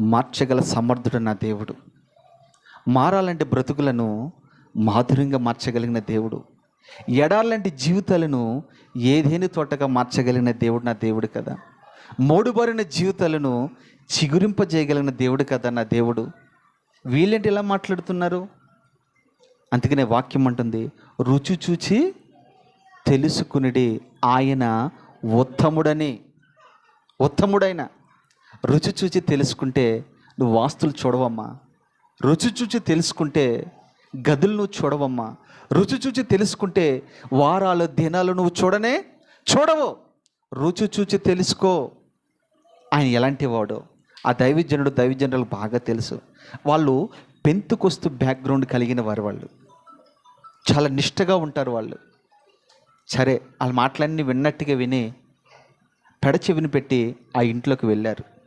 మార్చగల సమర్థుడు నా దేవుడు. మారాలంటే బ్రతుకులను మాధుర్యంగా మార్చగలిగిన దేవుడు. ఎడాలంటి జీవితాలను ఏదేని తోటగా మార్చగలిగిన దేవుడు నా దేవుడు కదా. మోడుబారిన జీవితాలను చిగురింపజేయగలిగిన దేవుడు కదా నా దేవుడు. వీళ్ళేంటి ఇలా మాట్లాడుతున్నారు? అందుకనే వాక్యం అంటుంది రుచి చూచి తెలుసుకునిడి ఆయన ఉత్తముడని ఉత్తముడైన రుచి చూచి తెలుసుకుంటే నువ్వు వాస్తులు చూడవమ్మా. రుచి చూచి తెలుసుకుంటే గదులు నువ్వు చూడవమ్మా. రుచి చూచి తెలుసుకుంటే వారాలు దినాలు నువ్వు చూడనే చూడవు. రుచి చూచి తెలుసుకో. ఆయన ఎలాంటి వాడో. ఆ దైవజనుడు దైవజనులకు బాగా తెలుసు. వాళ్ళు పెంతుకొస్తు బ్యాక్గ్రౌండ్ కలిగిన వారు వాళ్ళు. చాలా నిష్టగా ఉంటారు వాళ్ళు. సరే వాళ్ళ మాటలన్నీ విన్నట్టుగా విని పెడచెవిని పెట్టి ఆ ఇంట్లోకి వెళ్ళారు.